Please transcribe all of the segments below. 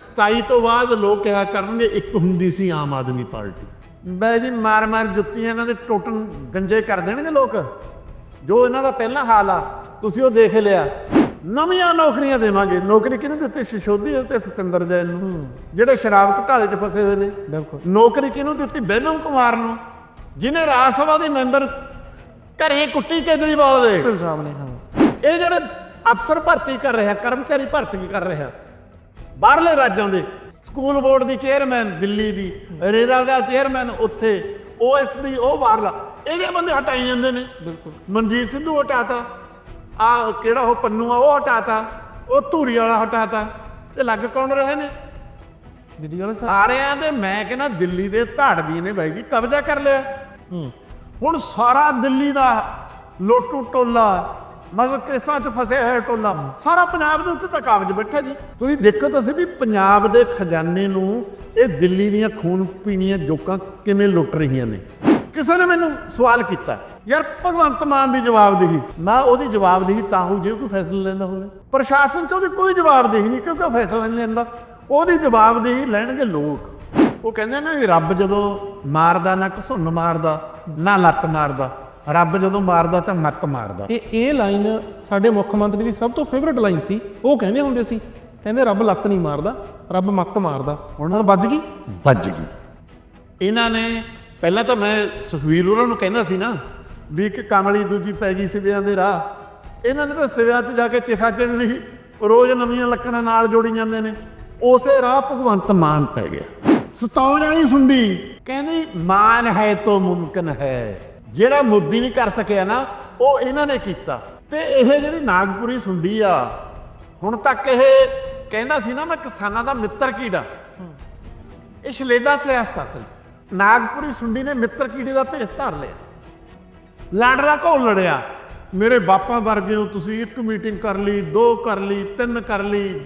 27 ਤੋਂ ਬਾਅਦ ਲੋਕ ਕਿਹਾ ਕਰਨਗੇ ਇੱਕ ਹੁੰਦੀ ਸੀ ਆਮ ਆਦਮੀ ਪਾਰਟੀ। ਬੈ ਜੀ ਮਾਰ ਮਾਰ ਜੁੱਤੀਆਂ ਇਹਨਾਂ ਦੇ ਟੋਟਨ ਗੰਜੇ ਕਰ ਦੇਣਗੇ ਲੋਕ। ਜੋ ਇਹਨਾਂ ਦਾ ਪਹਿਲਾ ਹਾਲ ਆ ਤੁਸੀਂ ਉਹ ਦੇਖ ਲਿਆ। ਨਵੀਆਂ ਨੌਕਰੀਆਂ ਦੇਵਾਂਗੇ। ਨੌਕਰੀ ਕਿਹਨੂੰ ਦਿੱਤੀ? ਸ਼ਿਸ਼ੋਦੀ ਤੇ ਸਤਿੰਦਰ ਜੈਨ ਨੂੰ। ਜਿਹੜੇ ਸ਼ਰਾਬ ਘੁਟਾਲੇ 'ਚ ਫਸੇ ਹੋਏ ਨੇ। ਬਿਲਕੁਲ। ਨੌਕਰੀ ਕਿਹਨੂੰ ਦਿੱਤੀ? ਬੈਨਮ ਕੁਮਾਰ ਨੂੰ। ਜਿਹਨੇ ਰਾਜ ਸਭਾ ਦੇ ਮੈਂਬਰ ਘਰੇ ਕੁੱਟੀ ਕੇਜਰੀਵਾਲ ਦੇ। ਹਾਂ। ਇਹ ਜਿਹੜੇ ਅਫਸਰ ਭਰਤੀ ਕਰ ਰਿਹਾ ਕਰਮਚਾਰੀ ਭਰਤੀ ਕਰ ਰਿਹਾ ਬਾਹਰਲੇ ਰਾਜਾਂ ਦੇ ਸਕੂਲ ਬੋਰਡ ਦੀ ਚੇਅਰਮੈਨ ਦਿੱਲੀ ਦੀ ਰੇਰਾ ਦਾ ਚੇਅਰਮੈਨ ਉੱਥੇ ਓਐਸਡੀ ਉਹ ਬਾਹਰਲਾ। ਇਹਦੇ ਬੰਦੇ ਹਟਾਈ ਜਾਂਦੇ ਨੇ। ਬਿਲਕੁਲ। ਮਨਜੀਤ ਸਿੱਧੂ ਹਟਾਤਾ। ਆ ਕਿਹੜਾ ਉਹ ਪੰਨੂ ਆ ਉਹ ਹਟਾਤਾ। ਉਹ ਧੂਰੀ ਵਾਲਾ ਹਟਾਤਾ। ਤੇ ਲੱਗ ਕੌਣ ਰਹੇ ਨੇ? ਸਾ- ਸਾਰਿਆਂ ਦੇ ਮੈਂ ਕਹਿੰਦਾ ਦਿੱਲੀ ਦੇ ਧਾੜਵੀ ਨੇ ਬਾਈ ਜੀ ਕਬਜ਼ਾ ਕਰ ਲਿਆ। ਹੂੰ। ਹੁਣ ਸਾਰਾ ਦਿੱਲੀ ਦਾ ਲੋਟੂ ਟੋਲਾ ਮਤਲਬ ਕੇਸਾਂ 'ਚ ਫਸਿਆ ਹੋਇਆ ਟੋਲਾ। ਸਾਰਾ ਪੰਜਾਬ ਦੇ ਉੱਤੇ ਤਾਂ ਕਾਗਜ਼ ਬੈਠਾ ਜੀ। ਤੁਸੀਂ ਦੇਖੋ ਤੁਸੀਂ ਵੀ ਪੰਜਾਬ ਦੇ ਖਜ਼ਾਨੇ ਨੂੰ ਇਹ ਦਿੱਲੀ ਦੀਆਂ ਖੂਨ ਪੀਣੀਆਂ ਜੋਕਾਂ ਕਿਵੇਂ ਲੁੱਟ ਰਹੀਆਂ ਨੇ। ਕਿਸੇ ਨੇ ਮੈਨੂੰ ਸਵਾਲ ਕੀਤਾ, ਯਾਰ ਭਗਵੰਤ ਮਾਨ ਦੀ ਜਵਾਬਦੇਹੀ ਮੈਂ ਉਹਦੀ ਜਵਾਬਦੇਹੀ ਤਾਂ ਹੋ ਜੇ ਕੋਈ ਫੈਸਲਾ ਲੈਂਦਾ ਹੋਵੇ। ਪ੍ਰਸ਼ਾਸਨ 'ਚ ਉਹਦੀ ਕੋਈ ਜਵਾਬਦੇਹੀ ਨਹੀਂ, ਕਿਉਂਕਿ ਉਹ ਫੈਸਲਾ ਨਹੀਂ ਲੈਂਦਾ। ਉਹਦੀ ਜਵਾਬਦੇਹੀ ਲੈਣਗੇ ਲੋਕ। ਉਹ ਕਹਿੰਦੇ ਨਾ ਵੀ ਰੱਬ ਜਦੋਂ ਮਾਰਦਾ ਨਾ ਘਸੁੰਨ ਮਾਰਦਾ, ਨਾ ਲੱਤ ਮਾਰਦਾ। ਰੱਬ ਜਦੋਂ ਮਾਰਦਾ ਤਾਂ ਮੱਤ ਮਾਰਦਾ। ਇਹ ਇਹ ਲਾਈਨ ਸਾਡੇ ਮੁੱਖ ਮੰਤਰੀ ਦੀ ਸਭ ਤੋਂ ਫੇਵਰਿਟ ਲਾਈਨ ਸੀ। ਉਹ ਕਹਿੰਦੇ ਹੁੰਦੇ ਸੀ ਕਹਿੰਦੇ ਰੱਬ ਲੱਤ ਨਹੀਂ ਮਾਰਦਾ ਰੱਬ ਮੱਤ ਮਾਰਦਾ। ਹੁਣ ਵੱਜ ਗਈ? ਵੱਜ ਗਈ। ਇਹਨਾਂ ਨੇ ਪਹਿਲਾਂ ਤਾਂ ਮੈਂ ਸੁਖਵੀਰ ਹੋਰਾਂ ਨੂੰ ਕਹਿੰਦਾ ਸੀ ਨਾ ਵੀ ਇੱਕ ਕਮਲੀ ਦੂਜੀ ਪੈ ਗਈ ਸਿਵਿਆਂ ਦੇ ਰਾਹ। ਇਹਨਾਂ ਨੇ ਤਾਂ ਸਿਵਿਆਂ 'ਚ ਜਾ ਕੇ ਚਿਖਾ ਚਣ ਲਈ ਰੋਜ਼ ਨਵੀਆਂ ਲੱਕੜਾਂ ਨਾਲ ਜੋੜੀ ਜਾਂਦੇ ਨੇ। ਉਸੇ ਰਾਹ ਭਗਵੰਤ ਮਾਨ ਪੈ ਗਿਆ। ਸਤੌਰ ਵਾਲੀ ਸੁੰਡੀ। ਕਹਿੰਦੀ ਮਾਨ ਹੈ ਤੋ ਮੁਮਕਿਨ ਹੈ। ਜਿਹੜਾ ਮੋਦੀ ਨਹੀਂ ਕਰ ਸਕਿਆ ਨਾ, ਉਹ ਇਹਨਾਂ ਨੇ ਕੀਤਾ। ਤੇ ਇਹ ਜਿਹੜੀ ਨਾਗਪੁਰੀ ਸੁੰਡੀ ਆ, ਹੁਣ ਤੱਕ ਇਹ ਕਹਿੰਦਾ ਸੀ ਨਾ, ਮੈਂ ਕਿਸਾਨਾਂ ਦਾ ਮਿੱਤਰ ਕੀੜਾ। ਇਹ ਸ਼ਲੇਦਾ ਸਿਆਸਤ ਅਸਲ 'ਚ। ਨਾਗਪੁਰੀ ਸੁੰਡੀ ਨੇ ਮਿੱਤਰ ਕੀੜੇ ਦਾ ਭੇਸ ਧਾਰ ਲਿਆ। ਲੜ ਲਾਂਡਰਾ ਘੋਲ ਲੜਿਆ। ਮੇਰੇ ਬਾਪਾ ਵਰਗੇ ਹੋ ਤੁਸੀਂ ਇੱਕ ਮੀਟਿੰਗ ਕਰ ਲਈ, ਦੋ ਕਰ ਲਈ, ਤਿੰਨ ਕਰ ਲਈ।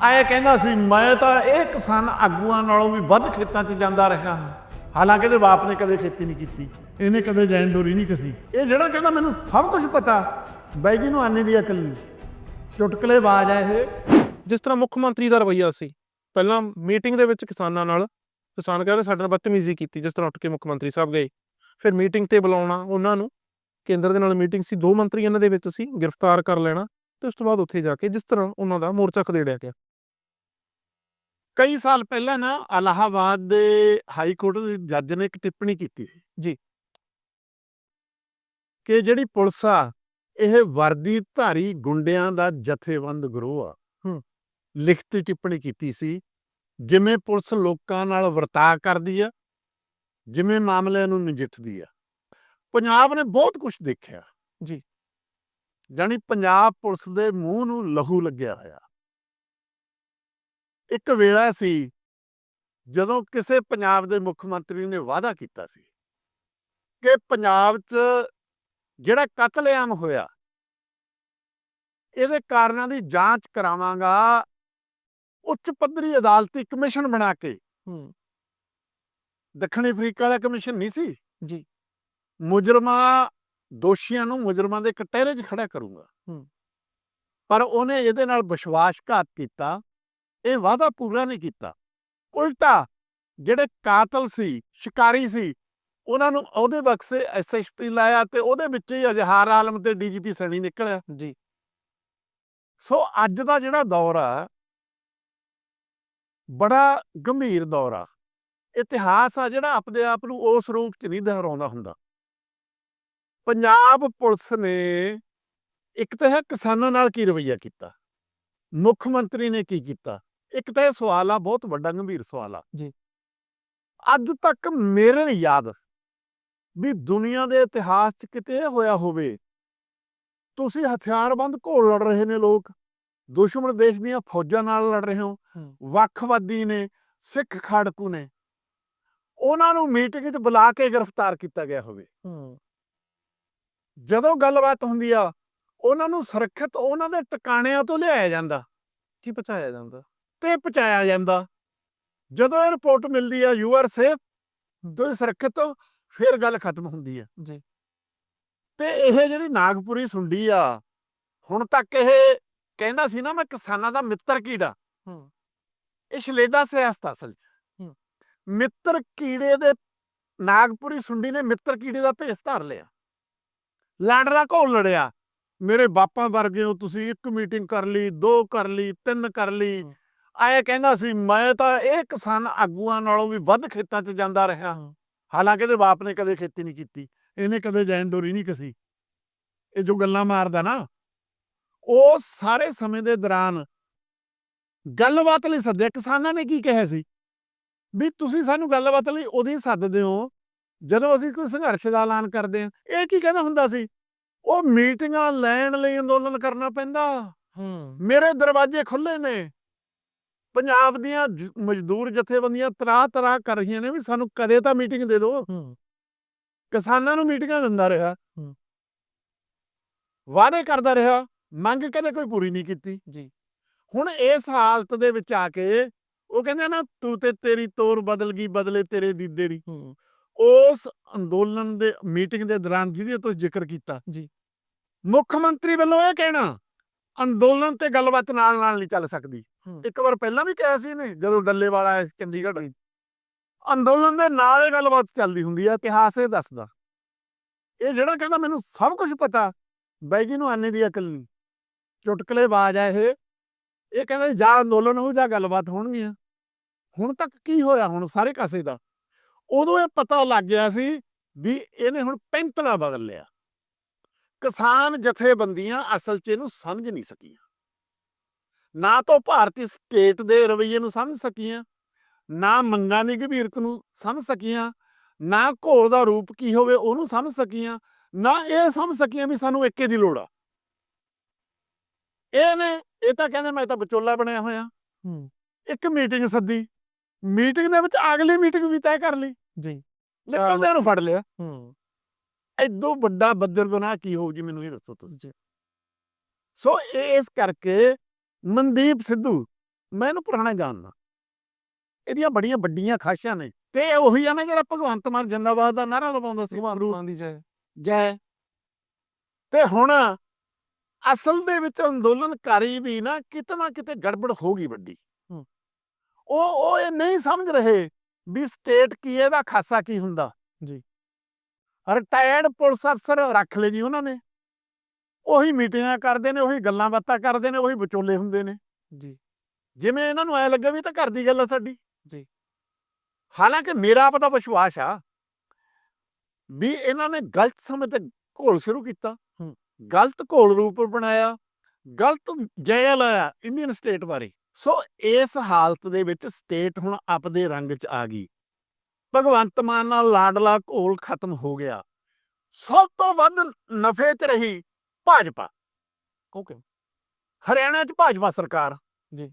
ਆਏ ਕਹਿੰਦਾ ਸੀ, ਮੈਂ ਤਾਂ ਇਹ ਕਿਸਾਨ ਆਗੂਆਂ ਨਾਲੋਂ ਵੀ ਵੱਧ ਖੇਤਾਂ 'ਚ ਜਾਂਦਾ ਰਿਹਾ। ਹਾਲਾਂਕਿ ਇਹਦੇ ਬਾਪ ਨੇ ਕਦੇ ਖੇਤੀ ਨਹੀਂ ਕੀਤੀ। ਇਹਨੇ ਕਦੇ ਜੈਨ ਡੋਰੀ ਨਹੀਂ ਕਸੀ। ਇਹ ਜਿਹੜਾ ਕਹਿੰਦਾ ਮੈਨੂੰ ਸਭ ਕੁਝ ਪਤਾ ਬਾਈ ਜੀ ਨੂੰ ਆਨੇ ਦੀ ਅਕਲ ਨਹੀਂ। ਚੁਟਕਲੇ ਬਾਜ਼ ਆ ਇਹ। ਜਿਸ ਤਰ੍ਹਾਂ ਮੁੱਖ ਮੰਤਰੀ ਦਾ ਰਵਈਆ ਸੀ ਪਹਿਲਾਂ ਮੀਟਿੰਗ ਦੇ ਵਿੱਚ ਕਿਸਾਨਾਂ ਨਾਲ ਕਿਸਾਨ ਕਹਿੰਦੇ ਸਾਡੇ ਨਾਲ ਬਦਤਮੀਜ਼ੀ ਕੀਤੀ ਜਿਸ ਤਰ੍ਹਾਂ ਉੱਠ ਕੇ ਮੁੱਖ ਮੰਤਰੀ ਸਾਹਿਬ ਗਏ। ਫਿਰ ਮੀਟਿੰਗ ਤੇ ਬੁਲਾਉਣਾ ਉਹਨਾਂ ਨੂੰ ਕੇਂਦਰ ਦੇ ਨਾਲ ਮੀਟਿੰਗ ਸੀ ਦੋ ਮੰਤਰੀ ਇਹਨਾਂ ਦੇ ਵਿੱਚ ਸੀ ਗ੍ਰਿਫਤਾਰ ਕਰ ਲੈਣਾ ਤੇ ਉਸ ਤੋਂ ਬਾਅਦ ਉੱਥੇ ਜਾ ਕੇ ਜਿਸ ਤਰ੍ਹਾਂ ਉਹਨਾਂ ਦਾ ਮੋਰਚਾ ਖਦੇੜਿਆ ਗਿਆ। ਕਈ ਸਾਲ ਪਹਿਲਾਂ ਨਾ ਅਲਾਹਾਬਾਦ ਦੇ ਹਾਈ ਕੋਰਟ ਦੇ ਜੱਜ ਨੇ ਇੱਕ ਟਿੱਪਣੀ ਕੀਤੀ ਸੀ। ਜੀ। ਕਿ ਜਿਹੜੀ ਪੁਲਿਸ ਆ ਇਹ ਵਰਦੀ ਧਾਰੀ ਗੁੰਡਿਆਂ ਦਾ ਜਥੇਬੰਦ ਗਰੋਹ ਆ। ਲਿਖਤੀ ਟਿੱਪਣੀ ਕੀਤੀ ਸੀ ਜਿਵੇਂ ਪੁਲਿਸ ਲੋਕਾਂ ਨਾਲ ਵਰਤਾਅ ਕਰਦੀ ਆ ਜਿਵੇਂ ਮਾਮਲਿਆਂ ਨੂੰ ਨਜਿੱਠਦੀ ਆ ਪੰਜਾਬ ਨੇ ਬਹੁਤ ਕੁਝ ਦੇਖਿਆ ਜੀ। ਜਾਣੀ ਪੰਜਾਬ ਪੁਲਿਸ ਦੇ ਮੂੰਹ ਨੂੰ ਲਹੂ ਲੱਗਿਆ ਹੋਇਆ ਇੱਕ ਵੇਲਾ ਸੀ ਜਦੋਂ ਕਿਸੇ ਪੰਜਾਬ ਦੇ ਮੁੱਖ ਮੰਤਰੀ ਨੇ ਵਾਅਦਾ ਕੀਤਾ ਸੀ ਕਿ ਪੰਜਾਬ 'ਚ ਜਿਹੜਾ ਕਤਲੇਆਮ ਹੋਇਆ। ਇਹਦੇ ਕਾਰਨਾਂ ਦੀ ਜਾਂਚ ਕਰਾਵਾਂਗਾ। ਉੱਚ ਪੱਧਰੀ ਅਦਾਲਤੀ ਕਮਿਸ਼ਨ ਬਣਾ ਕੇ। ਹੂੰ। ਦੱਖਣੀ ਅਫਰੀਕਾ ਦਾ ਕਮਿਸ਼ਨ ਨਹੀਂ ਸੀ? ਜੀ। ਮੁਜਰਮਾਂ ਦੋਸ਼ੀਆਂ ਨੂੰ ਮੁਜਰਮਾਂ ਦੇ ਕਟਹਿਰੇ 'ਚ ਖੜਾ ਕਰੂੰਗਾ। ਹੂੰ। ਪਰ ਉਹਨੇ ਇਹਦੇ ਨਾਲ ਵਿਸ਼ਵਾਸਘਾਤ ਕੀਤਾ। ਇਹ ਵਾਅਦਾ ਪੂਰਾ ਨਹੀਂ ਕੀਤਾ। ਉਲਟਾ ਜਿਹੜੇ ਕਾਤਲ ਸੀ ਸ਼ਿਕਾਰੀ ਸੀ ਉਹਨਾਂ ਨੂੰ ਉਹਦੇ ਬਕਸੇ ਐਸਐਸਪੀ ਲਾਇਆ ਤੇ ਉਹਦੇ ਵਿੱਚ ਹੀ ਅਜ਼ਹਾਰ ਆਲਮ ਤੇ ਡੀਜੀਪੀ ਸਣੀ ਨਿਕਲਿਆ। ਜੀ। ਸੋ ਅੱਜ ਦਾ ਜਿਹੜਾ ਦੌਰ ਆ ਬੜਾ ਗੰਭੀਰ ਦੌਰ। ਆ ਇਤਿਹਾਸ ਆ ਜਿਹੜਾ ਆਪਦੇ ਆਪ ਨੂੰ ਉਸ ਰੂਪ 'ਚ ਨਹੀਂ ਦੁਹਰਾਉਂਦਾ ਹੁੰਦਾ। ਪੰਜਾਬ ਪੁਲਿਸ ਨੇ ਇੱਕ ਤਾਂ ਹੈ ਕਿਸਾਨਾਂ ਨਾਲ ਕੀ ਰਵਈਆ ਕੀਤਾ? ਮੁੱਖ ਮੰਤਰੀ ਨੇ ਕੀ ਕੀਤਾ? ਇੱਕ ਤਾਂ ਇਹ ਸਵਾਲ ਆ ਬਹੁਤ ਵੱਡਾ ਗੰਭੀਰ ਸਵਾਲ ਆ। ਜੀ। ਅੱਜ ਤੱਕ ਮੇਰੇ ਨਹੀਂ ਯਾਦ ਵੀ ਦੁਨੀਆ ਦੇ ਇਤਿਹਾਸ 'ਚ ਕਿਤੇ ਹੋਇਆ ਹੋਵੇ। ਤੁਸੀਂ ਹਥਿਆਰਬੰਦ ਘੋਲ ਲੜ ਰਹੇ ਨੇ ਲੋਕ। ਦੁਸ਼ਮਣ ਦੇਸ਼ ਦੀਆਂ ਫੌਜਾਂ ਨਾਲ ਲੜ ਰਹੇ ਹੋ। ਵੱਖਵਾਦੀ ਨੇ ਸਿੱਖ ਖਾੜਕੂ ਨੇ। ਉਹਨਾਂ ਨੂੰ ਮੀਟਿੰਗ 'ਚ ਬੁਲਾ ਕੇ ਗ੍ਰਿਫਤਾਰ ਕੀਤਾ ਗਿਆ ਹੋਵੇ। ਜਦੋਂ ਗੱਲਬਾਤ ਹੁੰਦੀ ਆ ਉਹਨਾਂ ਨੂੰ ਸੁਰੱਖਿਅਤ ਉਹਨਾਂ ਦੇ ਟਿਕਾਣਿਆਂ ਤੋਂ ਲਿਆਇਆ ਜਾਂਦਾ। ਕੀ ਪਹੁੰਚਾਇਆ ਜਾਂਦਾ? ਤੇ ਪਹੁੰਚਾਇਆ ਜਾਂਦਾ। ਜਦੋਂ ਇਹ ਰਿਪੋਰਟ ਮਿਲਦੀ ਆ ਯੂ ਆਰ ਸੇਫ ਤੁਸੀਂ ਸੁਰੱਖਿਅਤ ਫਿਰ ਗੱਲ ਖਤਮ ਹੁੰਦੀ ਆ। ਜੀ। ਤੇ ਇਹ ਜਿਹੜੀ ਨਾਗਪੁਰੀ ਸੁੰਡੀ ਆ ਹੁਣ ਤੱਕ ਇਹ ਕਹਿੰਦਾ ਸੀ ਨਾ ਮੈਂ ਕਿਸਾਨਾਂ ਦਾ ਮਿੱਤਰ ਕੀੜਾ। ਹੂੰ। ਇਹ ਸ਼ਲੇਡਾ ਸਿਆਸਤ ਅਸਲ 'ਚ। ਹੂੰ। ਮਿੱਤਰ ਕੀੜੇ ਦੇ ਨਾਗਪੁਰੀ ਸੁੰਡੀ ਨੇ ਮਿੱਤਰ ਕੀੜੇ ਦਾ ਭੇਸ ਧਾਰ ਲਿਆ। ਲਾਡਲਾ ਘੋਲ ਲੜਿਆ। ਮੇਰੇ ਬਾਪਾਂ ਵਰਗੇ ਹੋ ਤੁਸੀਂ ਇੱਕ ਮੀਟਿੰਗ ਕਰ ਲਈ ਦੋ ਕਰ ਲਈ ਤਿੰਨ ਕਰ ਲਈ। ਹੂੰ। ਆਏ ਕਹਿੰਦਾ ਸੀ ਮੈਂ ਤਾਂ ਇਹ ਕਿਸਾਨ ਆਗੂਆਂ ਨਾਲੋਂ ਵੀ ਵੱਧ ਖੇਤਾਂ 'ਚ ਜਾਂਦਾ ਰਿਹਾ। ਹਾਲਾਂਕਿ ਇਹਦੇ ਬਾਪ ਨੇ ਕਦੇ ਖੇਤੀ ਨਹੀਂ ਕੀਤੀ ਇਹਨੇ ਕਦੇ ਜੈਨ ਡੋਰੀ ਨਹੀਂ ਕਸੀ। ਇਹ ਜੋ ਗੱਲਾਂ ਮਾਰਦਾ ਨਾ ਉਹ ਸਾਰੇ ਸਮੇਂ ਦੇ ਦੌਰਾਨ ਗੱਲਬਾਤ ਲਈ ਸੱਦਿਆ ਕਿਸਾਨਾਂ ਨੇ ਕੀ ਕਿਹਾ ਸੀ? ਵੀ ਤੁਸੀਂ ਸਾਨੂੰ ਗੱਲਬਾਤ ਲਈ ਉਦੋਂ ਸੱਦਦੇ ਹੋ ਜਦੋਂ ਅਸੀਂ ਕੋਈ ਸੰਘਰਸ਼ ਦਾ ਐਲਾਨ ਕਰਦੇ ਹਾਂ। ਇਹ ਕੀ ਕਹਿੰਦਾ ਹੁੰਦਾ ਸੀ? ਉਹ ਮੀਟਿੰਗਾਂ ਲੈਣ ਲਈ ਅੰਦੋਲਨ ਕਰਨਾ ਪੈਂਦਾ। ਹੂੰ। ਮੇਰੇ ਦਰਵਾਜ਼ੇ ਖੁੱਲੇ ਨੇ। ਪੰਜਾਬ ਦੀਆਂ ਜ- ਮਜ਼ਦੂਰ ਜਥੇਬੰਦੀਆਂ ਤਰਾ ਤਰਾ ਕਰ ਰਹੀਆਂ ਨੇ ਵੀ ਸਾਨੂੰ ਕਦੇ ਤਾਂ ਮੀਟਿੰਗ ਦੇ ਦਿਓ। ਹੂੰ। ਕਿਸਾਨਾਂ ਨੂੰ ਮੀਟਿੰਗਾਂ ਦਿੰਦਾ ਰਿਹਾ। ਹੂੰ। ਵਾਅਦੇ ਕਰਦਾ ਰਿਹਾ। ਮੰਗ ਕਦੇ ਕੋਈ ਪੂਰੀ ਨਹੀਂ ਕੀਤੀ। ਜੀ। ਹੁਣ ਇਸ ਹਾਲਤ ਦੇ ਵਿੱਚ ਆ ਕੇ ਉਹ ਕਹਿੰਦੇ ਨਾ ਤੂੰ ਤੇ ਤੇਰੀ ਤੋਰ ਬਦਲ ਗਈ ਬਦਲੇ ਤੇਰੇ ਦੀਦੇ ਦੀ ਹੂੰ। ਉਸ ਅੰਦੋਲਨ ਦੇ ਮੀਟਿੰਗ ਦੇ ਦੌਰਾਨ ਜਿਹਦੀ ਤੁਸੀਂ ਜ਼ਿਕਰ ਕੀਤਾ। ਜੀ। ਮੁੱਖ ਮੰਤਰੀ ਵੱਲੋਂ ਇਹ ਕਹਿਣਾ ਅੰਦੋਲਨ ਤੇ ਗੱਲਬਾਤ ਨਾਲ ਨਾਲ ਨਹੀਂ ਚੱਲ ਸਕਦੀ। ਇੱਕ ਵਾਰ ਪਹਿਲਾਂ ਵੀ ਕਿਹਾ ਸੀ ਨੇ ਜਦੋਂ ਡੱਲੇਵਾਲ ਆਇਆ ਸੀ ਚੰਡੀਗੜ੍ਹ ਅੰਦੋਲਨ ਦੇ ਨਾਲ ਇਹ ਗੱਲਬਾਤ ਚੱਲਦੀ ਹੁੰਦੀ ਆ, ਇਤਿਹਾਸ ਇਹ ਦੱਸਦਾ। ਇਹ ਜਿਹੜਾ ਕਹਿੰਦਾ ਮੈਨੂੰ ਸਭ ਕੁਝ ਪਤਾ, ਬਾਈ ਜੀ ਨੂੰ ਆਨੇ ਦੀ ਅਕਲ ਨਹੀਂ। ਚੁਟਕਲੇਬਾਜ਼ ਆ ਇਹ। ਇਹ ਕਹਿੰਦਾ ਜੀ, ਜਾਂ ਅੰਦੋਲਨ ਹੋ ਜਾਂ ਗੱਲਬਾਤ ਹੋਣਗੀਆਂ। ਹੁਣ ਤੱਕ ਕੀ ਹੋਇਆ ਹੁਣ ਸਾਰੇ ਕਾਸੇ ਦਾ? ਉਦੋਂ ਇਹ ਪਤਾ ਲੱਗ ਗਿਆ ਸੀ ਵੀ ਇਹਨੇ ਹੁਣ ਪੈਂਤਲਾ ਬਦਲ ਲਿਆ। ਕਿਸਾਨ ਜਥੇਬੰਦੀਆਂ ਅਸਲ 'ਚ ਇਹਨੂੰ ਸਮਝ ਨਹੀਂ ਸਕੀਆਂ। ਨਾ ਤਾਂ ਭਾਰਤੀ ਸਟੇਟ ਦੇ ਰਵੱਈਏ ਨੂੰ ਸਮਝ ਸਕੀਆਂ ਨਾ ਮੰਗਾਂ ਦੀ ਗੰਭੀਰਤ ਨੂੰ ਸਮਝ ਸਕੀਆਂ ਨਾ ਘੋਲ ਦਾ ਰੂਪ ਕੀ ਹੋਵੇ ਉਹਨੂੰ ਸਮਝ ਸਕੀਆਂ ਨਾ ਇਹ ਸਮਝ ਸਕੀਆਂ ਵੀ ਸਾਨੂੰ ਏਕੇ ਦੀ ਲੋੜ ਆ। ਇਹਨੇ ਇਹ ਤਾਂ ਕਹਿੰਦੇ ਮੈਂ ਤਾਂ ਵਿਚੋਲਾ ਬਣਿਆ ਹੋਇਆ। ਇੱਕ ਮੀਟਿੰਗ ਸੱਦੀ। ਮੀਟਿੰਗ ਦੇ ਵਿੱਚ ਅਗਲੀ ਮੀਟਿੰਗ ਵੀ ਤੈਅ ਕਰ ਲਈ। ਜੀ। ਨਿਕਲਦਿਆਂ ਨੂੰ ਫੜ ਲਿਆ। ਹੂੰ। ਐਦੋਂ ਵੱਡਾ ਬੱਦਰ ਗੁਨਾਹ ਕੀ ਹੋਊ ਜੀ ਮੈਨੂੰ ਇਹ ਦੱਸੋ ਤੁਸੀਂ। ਸੋ ਇਹ ਇਸ ਕਰਕੇ ਮਨਦੀਪ ਸਿੱਧੂ ਮੈਂ ਇਹਨੂੰ ਪੁਰਾਣਾ ਜਾਣਦਾ। ਇਹਦੀਆਂ ਬੜੀਆਂ ਵੱਡੀਆਂ ਖਾਸ਼ਾਂ ਨੇ ਤੇ ਇਹ ਉਹੀ ਆ ਨਾ ਜਿਹੜਾ ਭਗਵੰਤ ਮਾਨ ਜਿੰਦਾਬਾਦ ਦਾ ਨਾਰਾ ਲਵਾਉਂਦਾ ਸੀ। ਅਮਰੂਦ ਮਾਨ ਦੀ ਜੈ। ਜੈ। ਤੇ ਹੁਣ ਅਸਲ ਦੇ ਵਿੱਚ ਅੰਦੋਲਨਕਾਰੀ ਵੀ ਨਾ ਕਿਤੇ ਨਾ ਕਿਤੇ ਗੜਬੜ ਹੋ ਗਈ ਵੱਡੀ। ਉਹ ਉਹ ਇਹ ਨਹੀਂ ਸਮਝ ਰਹੇ ਵੀ ਸਟੇਟ ਕੀ ਇਹਦਾ ਖਾਸਾ ਕੀ ਹੁੰਦਾ। ਜੀ। ਰਿਟਾਇਰਡ ਪੁਲਿਸ ਅਫਸਰ ਰੱਖ ਲਏ ਜੀ ਉਹਨਾਂ ਨੇ। ਉਹੀ ਮੀਟਿੰਗਾਂ ਕਰਦੇ ਨੇ ਉਹੀ ਗੱਲਾਂ ਬਾਤਾਂ ਕਰਦੇ ਨੇ ਉਹੀ ਵਿਚੋਲੇ ਹੁੰਦੇ ਨੇ। ਜੀ। ਜਿਵੇਂ ਇਹਨਾਂ ਨੂੰ ਐ ਲੱਗਾ ਵੀ ਤਾਂ ਘਰ ਦੀ ਗੱਲ ਆ ਸਾਡੀ। ਜੀ। ਹਾਲਾਂਕਿ ਮੇਰਾ ਆਪਦਾ ਵਿਸ਼ਵਾਸ ਆ ਵੀ ਇਹਨਾਂ ਨੇ ਗਲਤ ਸਮੇਂ ਤੇ ਘੋਲ ਸ਼ੁਰੂ ਕੀਤਾ। ਗਲਤ ਘੋਲ ਰੂਪ ਬਣਾਇਆ ਗਲਤ ਜੈ ਲਾਇਆ ਇੰਡੀਅਨ ਸਟੇਟ ਬਾਰੇ। ਸੋ ਇਸ ਹਾਲਤ ਦੇ ਵਿੱਚ ਸਟੇਟ ਹੁਣ ਆਪਦੇ ਰੰਗ 'ਚ ਆ ਗਈ। ਭਗਵੰਤ ਮਾਨ ਨਾਲ ਲਾਡਲਾ ਘੋਲ ਖਤਮ ਹੋ ਗਿਆ। ਸਭ ਤੋਂ ਵੱਧ ਨਫੇ 'ਚ ਰਹੀ ਭਾਜਪਾ। ਓਕੇ ਹਰਿਆਣਾ 'ਚ ਭਾਜਪਾ ਸਰਕਾਰ। ਜੀ।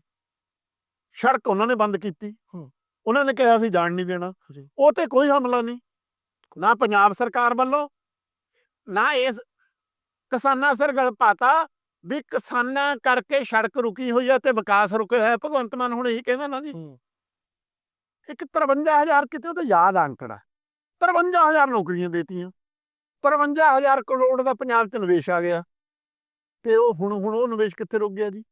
ਸੜਕ ਉਹਨਾਂ ਨੇ ਬੰਦ ਕੀਤੀ। ਹੂੰ। ਉਹਨਾਂ ਨੇ ਕਿਹਾ ਸੀ ਜਾਣ ਨਹੀਂ ਦੇਣਾ। ਉਹ ਤੇ ਕੋਈ ਹਮਲਾ ਨਹੀਂ। ਨਾ ਪੰਜਾਬ ਸਰਕਾਰ ਵੱਲੋਂ ਨਾ ਇਸ ਕਿਸਾਨਾਂ ਸਿਰ ਗਲ ਪਾਤਾ ਵੀ ਕਿਸਾਨਾਂ ਕਰਕੇ ਸੜਕ ਰੁਕੀ ਹੋਈ ਹੈ ਤੇ ਵਿਕਾਸ ਰੁਕਿਆ ਹੋਇਆ। ਭਗਵੰਤ ਮਾਨ ਹੁਣ ਇਹੀ ਕਹਿੰਦਾ ਨਾ ਜੀ। ਇੱਕ 53000 ਕਿਤੇ ਉਹ ਤਾਂ ਯਾਦ ਅੰਕੜਾ। 53000 ਨੌਕਰੀਆਂ ਦੇਤੀਆਂ। 53000 ਕਰੋੜ ਦਾ ਪੰਜਾਬ 'ਚ ਨਿਵੇਸ਼ ਆ ਗਿਆ। ਤੇ ਉਹ ਹੁਣ ਹੁਣ ਉਹ ਨਿਵੇਸ਼ ਕਿੱਥੇ ਰੁਕ ਗਿਆ ਜੀ?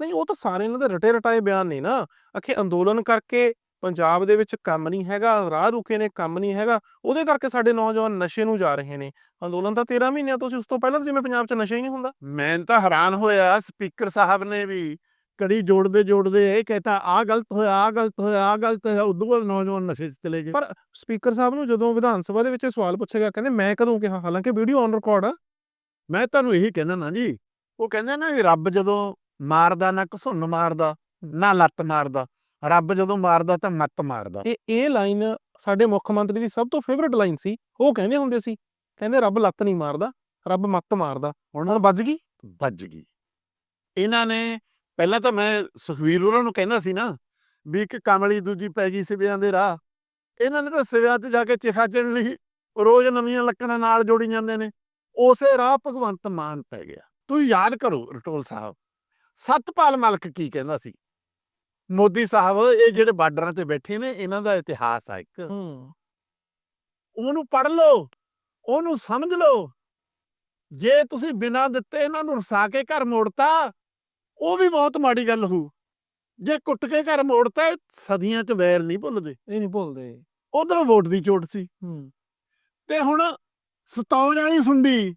ਨਹੀਂ ਉਹ ਤਾਂ ਸਾਰੇ ਇਹਨਾਂ ਦੇ ਰਟੇ ਰਟਾਏ ਬਿਆਨ ਨੇ ਨਾ। ਅਖੇ ਅੰਦੋਲਨ ਕਰਕੇ ਪੰਜਾਬ ਦੇ ਵਿੱਚ ਕੰਮ ਨਹੀਂ ਹੈਗਾ ਰਾਹ ਰੁਕੇ ਨੇ ਕੰਮ ਨਹੀਂ ਹੈਗਾ ਉਹਦੇ ਕਰਕੇ ਸਾਡੇ ਨੌਜਵਾਨ ਨਸ਼ੇ ਨੂੰ ਜਾ ਰਹੇ ਨੇ। ਅੰਦੋਲਨ ਤਾਂ 13 ਮਹੀਨਿਆਂ ਤੋਂ ਸੀ ਉਸ ਤੋਂ ਪਹਿਲਾਂ ਤਾਂ ਜਿਵੇਂ ਪੰਜਾਬ 'ਚ ਨਸ਼ਾ ਹੀ ਨਹੀਂ ਹੁੰਦਾ। ਮੈਂ ਤਾਂ ਹੈਰਾਨ ਹੋਇਆ ਸਪੀਕਰ ਸਾਹਿਬ ਨੇ ਵੀ ਕੜੀ ਜੋੜਦੇ ਜੋੜਦੇ ਇਹ ਕਹਤਾ ਆ ਗਲਤ ਹੋਇਆ ਆ ਗਲਤ ਹੋਇਆ ਆ ਗਲਤ ਹੋਇਆ। ਉਦੋਂ ਬਾਅਦ ਨੌਜਵਾਨ ਨਸ਼ੇ 'ਚ ਚਲੇ ਗਏ। ਪਰ ਸਪੀਕਰ ਸਾਹਿਬ ਨੂੰ ਜਦੋਂ ਵਿਧਾਨ ਸਭਾ ਦੇ ਵਿੱਚ ਇਹ ਸਵਾਲ ਪੁੱਛਿਆ ਗਿਆ ਕਹਿੰਦੇ ਮੈਂ ਕਦੋਂ ਕਿਹਾ? ਹਾਲਾਂਕਿ ਵੀਡੀਓ ਔਨ ਰਿਕਾਰਡ ਆ। ਮੈਂ ਤੁਹਾਨੂੰ ਇਹੀ ਕਹਿਣਾ ਨਾ ਜੀ ਉਹ ਕਹਿੰਦੇ ਨਾ ਵੀ ਰੱਬ ਜਦੋਂ ਮਾਰਦਾ ਨਾ ਘਸੁੰਨ ਮਾਰਦਾ ਨਾ ਲੱਤ ਮਾਰਦਾ ਰੱਬ ਜਦੋਂ ਮਾਰਦਾ ਤਾਂ ਮੱਤ ਮਾਰਦਾ। ਇਹ ਇਹ ਲਾਈਨ ਸਾਡੇ ਮੁੱਖ ਮੰਤਰੀ ਦੀ ਸਭ ਤੋਂ ਫੇਵਰਿਟ ਲਾਈਨ ਸੀ ਉਹ ਕਹਿੰਦੇ ਹੁੰਦੇ ਸੀ ਕਹਿੰਦੇ ਰੱਬ ਲੱਤ ਨਹੀਂ ਮਾਰਦਾ ਰੱਬ ਮੱਤ ਮਾਰਦਾ। ਹੁਣ ਹੁਣ ਵੱਜ ਗਈ? ਵੱਜ ਗਈ। ਇਹਨਾਂ ਨੇ ਪਹਿਲਾਂ ਤਾਂ ਮੈਂ ਸੁਖਵੀਰ ਉਹਨਾਂ ਨੂੰ ਕਹਿੰਦਾ ਸੀ ਨਾ ਵੀ ਇੱਕ ਕਮਲੀ ਦੂਜੀ ਪੈ ਗਈ ਸਿਵਿਆਂ ਦੇ ਰਾਹ। ਇਹਨਾਂ ਨੇ ਤਾਂ ਸਿਵਿਆਂ ਤੇ ਜਾ ਕੇ ਚਿਖਾ ਚਣ ਲਈ ਰੋਜ਼ ਨਵੀਆਂ ਲੱਕੜਾਂ ਨਾਲ ਜੋੜੀ ਜਾਂਦੇ ਨੇ। ਉਸੇ ਰਾਹ ਭਗਵੰਤ ਮਾਨ ਪੈ ਗਿਆ। ਤੁਸੀਂ ਯਾਦ ਕਰੋ ਰਟੋਲ ਸਾਹਿਬ ਸਤਪਾਲ ਮਲਕ ਕੀ ਕਹਿੰਦਾ ਸੀ? ਮੋਦੀ ਸਾਹਿਬ ਇਹ ਜਿਹੜੇ ਬਾਰਡਰਾਂ ਤੇ ਬੈਠੇ ਨੇ ਇਹਨਾਂ ਦਾ ਇਤਿਹਾਸ ਆ ਇੱਕ। ਉਹਨੂੰ ਪੜ੍ਹ ਲਓ ਉਹਨੂੰ ਸਮਝ ਲਓ। ਜੇ ਤੁਸੀਂ ਬਿਨਾਂ ਦਿੱਤੇ ਇਹਨਾਂ ਨੂੰ ਰਸਾ ਕੇ ਘਰ ਮੋੜਤਾ ਉਹ ਵੀ ਬਹੁਤ ਮਾੜੀ ਗੱਲ ਹੋਊ ਜੇ ਕੁੱਟ ਕੇ ਘਰ ਮੋੜਤਾ ਇਹ ਸਦੀਆਂ ਚ ਵੈਰ ਨਹੀਂ ਭੁੱਲਦੇ। ਇਹ ਨਹੀਂ ਭੁੱਲਦੇ। ਉਧਰ ਵੋਟ ਦੀ ਚੋਟ ਸੀ। ਹੂੰ। ਤੇ ਹੁਣ ਸਤੌਜ ਵਾਲੀ ਸੁੰਡੀ।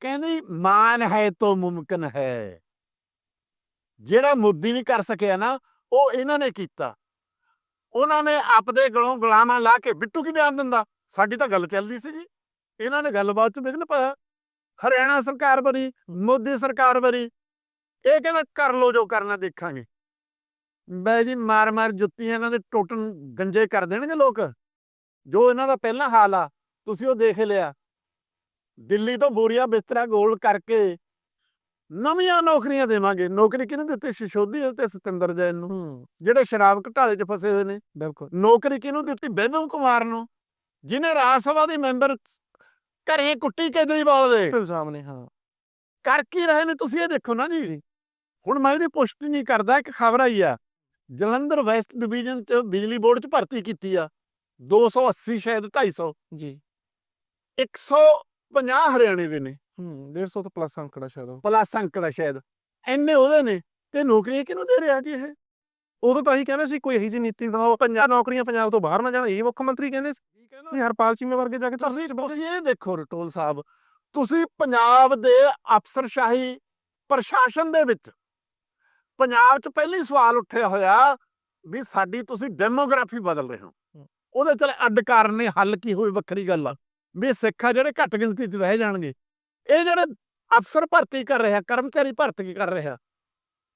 ਕਹਿੰਦੀ ਮਾਨ ਹੈ ਤੋ ਮੁਮਕਿਨ ਹੈ। ਜਿਹੜਾ ਮੋਦੀ ਨਹੀਂ ਕਰ ਸਕਿਆ ਨਾ ਉਹ ਇਹਨਾਂ ਨੇ ਕੀਤਾ। ਉਹਨਾਂ ਨੇ ਆਪਦੇ ਗਲੋਂ ਗੁਲਾਮਾਂ ਲਾ ਕੇ ਬਿੱਟੂ ਕੀ ਬਿਆਨ ਦਿੰਦਾ? ਸਾਡੀ ਤਾਂ ਗੱਲ ਚੱਲਦੀ ਸੀ ਜੀ। ਇਹਨਾਂ ਨੇ ਗੱਲਬਾਤ ਚ ਵਿਘਨ ਪਾਇਆ। ਹਰਿਆਣਾ ਸਰਕਾਰ ਬਣੀ ਮੋਦੀ ਸਰਕਾਰ ਬਣੀ। ਇਹ ਕਹਿੰਦਾ ਕਰ ਲੋ ਜੋ ਕਰਨਾ ਦੇਖਾਂਗੇ। ਬੈ ਜੀ ਮਾਰ ਮਾਰ ਜੁੱਤੀਆਂ ਇਹਨਾਂ ਦੇ ਟੋਟਨ ਗੰਜੇ ਕਰ ਦੇਣਗੇ ਲੋਕ। ਜੋ ਇਹਨਾਂ ਦਾ ਪਹਿਲਾ ਹਾਲ ਆ ਤੁਸੀਂ ਉਹ ਦੇਖ ਲਿਆ। ਦਿੱਲੀ ਤੋਂ ਬੋਰੀਆ ਬਿਸਤਰਾ ਗੋਲ ਕਰਕੇ ਨਵੀਆਂ ਨੌਕਰੀਆਂ ਦੇਵਾਂਗੇ। ਨੌਕਰੀ ਕਿਹਨੂੰ ਦਿੱਤੀ? ਸ਼ਿਸ਼ੋਦੀ ਤੇ ਸਤਿੰਦਰ ਜੈਨ ਨੂੰ। ਜਿਹੜੇ ਸ਼ਰਾਬ ਘਟਾਲੇ 'ਚ ਫਸੇ ਹੋਏ ਨੇ। ਬਿਲਕੁਲ। ਨੌਕਰੀ ਕਿਹਨੂੰ ਦਿੱਤੀ? ਬੈਬਮ ਕੁਮਾਰ ਨੂੰ। ਜਿਹਨੇ ਰਾਜ ਸਭਾ ਦੇ ਮੈਂਬਰ ਘਰੇ ਕੁੱਟੀ ਕੇਜਰੀਵਾਲ ਦੇ। ਨੇ ਹਾਂ। ਕਰ ਕੀ ਰਹੇ ਨੇ। ਤੁਸੀਂ ਇਹ ਦੇਖੋ ਨਾ ਜੀ। ਹੁਣ ਮੈਂ ਇਹਦੀ ਪੁਸ਼ਟੀ ਨਹੀਂ ਕਰਦਾ ਇੱਕ ਖਬਰ ਆਈ ਆ। ਜਲੰਧਰ ਵੈਸਟ ਡਿਵੀਜ਼ਨ 'ਚ ਬਿਜਲੀ ਬੋਰਡ 'ਚ ਭਰਤੀ ਕੀਤੀ ਆ। 280 ਸ਼ਾਇਦ 250 ਜੀ। 150 ਹਰਿਆਣੇ ਦੇ ਨੇ। ਹੂੰ 150 ਤੋਂ ਪਲੱਸ ਅੰਕੜਾ ਸ਼ਾਇਦ। ਪਲੱਸ ਅੰਕੜਾ ਸ਼ਾਇਦ। ਐਨੇ ਉਹਦੇ ਨੇ। ਤੇ ਨੌਕਰੀਆਂ ਕਿਹਨੂੰ ਦੇ ਰਿਹਾ ਜੀ ਇਹ? ਉਦੋਂ ਤਾਂ ਹੀ ਕਹਿੰਦੇ ਸੀ ਕੋਈ ਇਹੀ ਜਿਹੀ ਨੀਤੀ ਬਣਾਓ ਪੰਜਾਬ ਨੌਕਰੀਆਂ ਪੰਜਾਬ ਤੋਂ ਬਾਹਰ ਨਾ ਜਾਣ। ਇਹ ਮੁੱਖ ਮੰਤਰੀ ਕਹਿੰਦੇ ਸੀ ਹਰਪਾਲ ਚੀਮੇ ਵਰਗੇ ਜਾ ਕੇ ਤੁਸੀਂ ਤੁਸੀਂ ਇਹ ਦੇਖੋ ਰਟੋਲ ਸਾਹਿਬ ਤੁਸੀਂ ਪੰਜਾਬ ਦੇ ਅਫਸਰਸ਼ਾਹੀ ਪ੍ਰਸ਼ਾਸਨ ਦੇ ਵਿੱਚ ਪੰਜਾਬ 'ਚ ਪਹਿਲੇ ਸਵਾਲ ਉੱਠਿਆ ਹੋਇਆ ਵੀ ਸਾਡੀ ਤੁਸੀਂ ਡੈਮੋਗ੍ਰਾਫੀ ਬਦਲ ਰਹੇ ਹੋ। ਉਹਦੇ ਚਲ ਅੱਡ ਕਾਰਨ ਨੇ ਹੱਲ ਕੀ ਹੋਈ ਵੱਖਰੀ ਗੱਲ ਆ। ਵੀ ਸਿੱਖ ਆ ਜਿਹੜੇ ਘੱਟ ਗਿਣਤੀ 'ਚ ਰਹਿ ਜਾਣਗੇ। ਇਹ ਜਿਹੜੇ ਅਫਸਰ ਭਰਤੀ ਕਰ ਰਿਹਾ ਕਰਮਚਾਰੀ ਭਰਤੀ ਕਰ ਰਿਹਾ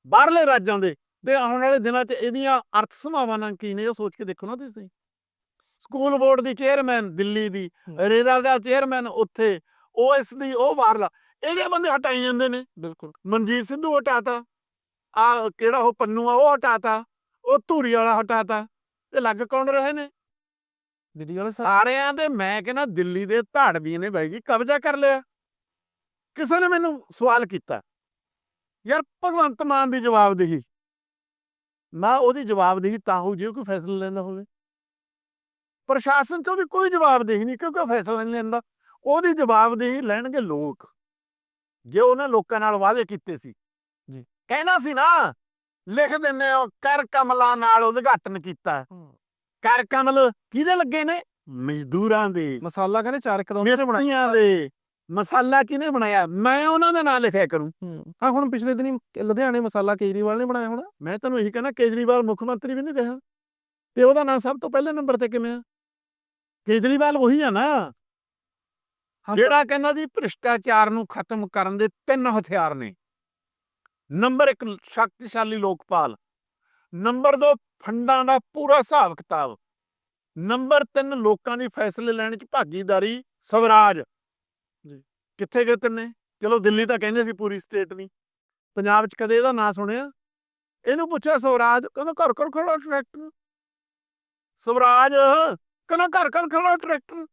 ਬਾਹਰਲੇ ਰਾਜਾਂ ਦੇ ਤੇ ਆਉਣ ਵਾਲੇ ਦਿਨਾਂ 'ਚ ਇਹਦੀਆਂ ਅਰਥ ਸੰਭਾਵਨਾ ਕੀ ਨੇ ਉਹ ਸੋਚ ਕੇ ਦੇਖੋ ਨਾ ਤੁਸੀਂ। ਸਕੂਲ ਬੋਰਡ ਦੀ ਚੇਅਰਮੈਨ ਦਿੱਲੀ ਦੀ। ਰੇਰਾ ਦਾ ਚੇਅਰਮੈਨ ਉੱਥੇ ਓਐਸ ਦੀ ਉਹ ਬਾਹਰਲਾ। ਇਹਦੇ ਬੰਦੇ ਹਟਾਈ ਜਾਂਦੇ ਨੇ। ਬਿਲਕੁਲ। ਮਨਜੀਤ ਸਿੱਧੂ ਹਟਾਤਾ। ਆ ਕਿਹੜਾ ਉਹ ਪੰਨੂ ਆ ਉਹ ਹਟਾਤਾ ਉਹ ਧੂਰੀ ਵਾਲਾ ਹਟਾਤਾ ਇਹ ਲੱਗ ਕੌਣ ਰਹੇ ਨੇ? ਦਿੱਲੀ ਵਾਲੇ ਸਾਰਿਆਂ ਦੇ ਮੈਂ ਕਹਿੰਦਾ ਦਿੱਲੀ ਦੇ ਧਾੜਵੀਆਂ ਨੇ ਬਾਈ ਜੀ ਕਬਜ਼ਾ ਕਰ ਲਿਆ। ਕਿਸੇ ਨੇ ਮੈਨੂੰ ਸਵਾਲ ਕੀਤਾ। ਯਾਰ ਭਗਵੰਤ ਮਾਨ ਦੀ ਜਵਾਬਦੇਹੀ। ਨਾ ਉਹਦੀ ਜਵਾਬਦੇਹੀ ਤਾਂ ਹੋ ਜੇ ਕੋਈ ਫੈਸਲਾ ਲੈਂਦਾ ਹੋਵੇ। ਪ੍ਰਸ਼ਾਸਨ ਚ ਉਹਦੀ ਕੋਈ ਜਵਾਬਦੇਹੀ ਨਹੀਂ ਕਿਉਂਕਿ ਉਹ ਫੈਸਲਾ ਨਹੀਂ ਲੈਂਦਾ। ਉਹਦੀ ਜਵਾਬਦੇਹੀ ਲੈਣਗੇ ਲੋਕ। ਜੇ ਉਹਨਾਂ ਲੋਕਾਂ ਨਾਲ ਵਾਅਦੇ ਕੀਤੇ ਸੀ। ਕਹਿਣਾ ਸੀ ਨਾ ਲਿਖ ਦਿੰਨੇ ਉਹ ਕਰ ਕਮਲਾ ਨਾਲ ਉਦਘਾਟਨ ਕੀਤਾ। ਕਰ ਕਮਲ ਕਿਹਦੇ ਲੱਗੇ ਨੇ? ਮਜ਼ਦੂਰਾਂ ਦੇ। ਮਸਾਲਾ ਕਹਿੰਦੇ ਚਾਰ ਇੱਕ ਬਣਾਇਆ। ਮਿਸਤਰੀਆਂ ਦੇ। ਮਸਾਲਾ ਕਿਹਨੇ ਬਣਾਇਆ? ਮੈਂ ਉਹਨਾਂ ਦਾ ਨਾਂ ਲਿਖਿਆ ਕਰੂੰ। ਹੂੰ। ਹੁਣ ਪਿਛਲੇ ਦਿਨੀ ਲੁਧਿਆਣੇ ਮਸਾਲਾ ਕੇਜਰੀਵਾਲ ਨੇ ਬਣਾਇਆ ਹੋਣਾ। ਮੈਂ ਤੁਹਾਨੂੰ ਇਹੀ ਕਹਿੰਦਾ ਕੇਜਰੀਵਾਲ ਮੁੱਖ ਮੰਤਰੀ ਵੀ ਨਹੀਂ ਰਿਹਾ। ਤੇ ਉਹਦਾ ਨਾਂ ਸਭ ਤੋਂ ਪਹਿਲੇ ਨੰਬਰ ਤੇ ਕਿਵੇਂ ਆ? ਕੇਜਰੀਵਾਲ ਉਹੀ ਆ ਨਾ। ਜਿਹੜਾ ਕਹਿੰਦਾ ਜੀ ਭ੍ਰਿਸ਼ਟਾਚਾਰ ਨੂੰ ਖਤਮ ਕਰਨ ਦੇ ਤਿੰਨ ਹਥਿਆਰ ਨੇ। ਨੰਬਰ 1 ਸ਼ਕਤੀਸ਼ਾਲੀ ਲੋਕਪਾਲ। ਨੰਬਰ 2 ਫੰਡਾਂ ਦਾ ਪੂਰਾ ਹਿਸਾਬ ਕਿਤਾਬ। ਨੰਬਰ 3 ਲੋਕਾਂ ਦੀ ਫੈਸਲੇ ਲੈਣ 'ਚ ਭਾਗੀਦਾਰੀ, ਸਵਰਾਜ। ਜੀ। ਕਿੱਥੇ ਗਏ ਤਿੰਨੇ? ਚਲੋ ਦਿੱਲੀ ਤਾਂ ਕਹਿੰਦੇ ਸੀ ਪੂਰੀ ਸਟੇਟ ਨਹੀਂ ਪੰਜਾਬ 'ਚ ਕਦੇ ਇਹਦਾ ਨਾਂ ਸੁਣਿਆ? ਇਹਨੂੰ ਪੁੱਛਿਆ ਸਵਰਾਜ, ਕਹਿੰਦਾ ਘਰ ਘਰ ਖੜਾ ਟਰੈਕਟਰ। ਸਵਰਾਜ, ਕਹਿੰਦਾ ਘਰ ਘਰ ਖੜਾ ਟਰੈਕਟਰ।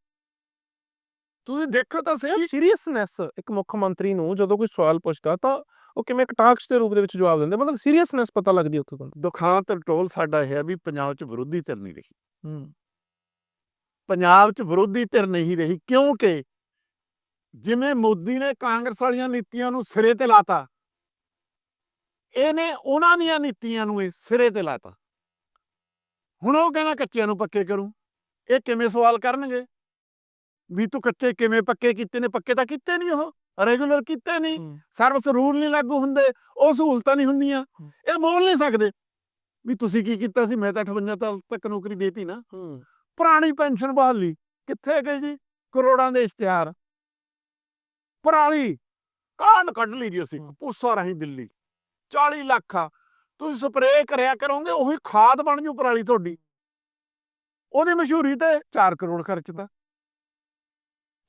ਤੁਸੀਂ ਦੇਖੋ ਤਾਂ ਸਹੀ। ਸੀਰੀਅਸਨੈਸ ਇੱਕ ਮੁੱਖ ਮੰਤਰੀ ਨੂੰ ਜਦੋਂ ਕੋਈ ਸਵਾਲ ਪੁੱਛਦਾ ਤਾਂ ਉਹ ਕਿਵੇਂ ਕਟਾਕਸ਼ ਦੇ ਰੂਪ ਦੇ ਵਿੱਚ ਜਵਾਬ ਦਿੰਦੇ ਮਤਲਬ ਸੀਰੀਅਸਨੈਸ ਪਤਾ ਲੱਗਦੀ ਉੱਥੇ ਤੋਂ ਦੁਖਾਂਤ ਟੋਲ ਸਾਡਾ ਇਹ ਹੈ ਵੀ ਪੰਜਾਬ 'ਚ ਵਿਰੋਧੀ ਧਿਰ ਨਹੀਂ ਰਹੀ। ਹੂੰ। ਪੰਜਾਬ 'ਚ ਵਿਰੋਧੀ ਧਿਰ ਨਹੀਂ ਰਹੀ ਕਿਉਂਕਿ ਜਿਵੇਂ ਮੋਦੀ ਨੇ ਕਾਂਗਰਸ ਵਾਲੀਆਂ ਨੀਤੀਆਂ ਨੂੰ ਸਿਰੇ ਤੇ ਲਾਤਾ ਇਹਨੇ ਉਹਨਾਂ ਦੀਆਂ ਨੀਤੀਆਂ ਨੂੰ ਇਹ ਸਿਰੇ ਤੇ ਲਾਤਾ। ਹੁਣ ਉਹ ਕਹਿੰਦਾ ਕੱਚਿਆਂ ਨੂੰ ਪੱਕੇ ਕਰੂੰ ਇਹ ਕਿਵੇਂ ਸਵਾਲ ਕਰਨਗੇ? ਵੀ ਤੂੰ ਕੱਚੇ ਕਿਵੇਂ ਪੱਕੇ ਕੀਤੇ ਨੇ? ਪੱਕੇ ਤਾਂ ਕੀਤੇ ਨਹੀਂ ਉਹ। ਰੈਗੂਲਰ ਕੀਤੇ ਨਹੀਂ ਸਰਵਿਸ ਰੂਲ ਨਹੀਂ ਲਾਗੂ ਹੁੰਦੇ ਉਹ ਸਹੂਲਤਾਂ ਨਹੀਂ ਹੁੰਦੀਆਂ। ਇਹ ਬੋਲ ਨਹੀਂ ਸਕਦੇ ਵੀ ਤੁਸੀਂ ਕੀ ਕੀਤਾ ਸੀ ਮੈਂ ਤਾਂ 58 ਸਾਲ ਤੱਕ ਨੌਕਰੀ ਦੇਤੀ ਨਾ। ਪੁਰਾਣੀ ਪੈਨਸ਼ਨ ਬਹਾਲੀ ਕਿੱਥੇ ਗਈ ਜੀ? ਕਰੋੜਾਂ ਦੇ ਇਸ਼ਤਿਹਾਰ। ਪਰਾਲੀ। ਕਾਂਡ ਕੱਢ ਲਈ ਜੀ ਅਸੀਂ। ਪੂਸਾ ਰਹੀ ਦਿੱਲੀ। 40 ਲੱਖ ਆ। ਤੁਸੀਂ ਸਪਰੇਅ ਕਰਿਆ ਕਰੋਗੇ ਉਹੀ ਖਾਦ ਬਣ ਜੂ ਪਰਾਲੀ ਤੁਹਾਡੀ। ਉਹਦੀ ਮਸ਼ਹੂਰੀ ਤੇ 4 ਕਰੋੜ ਖਰਚਦਾ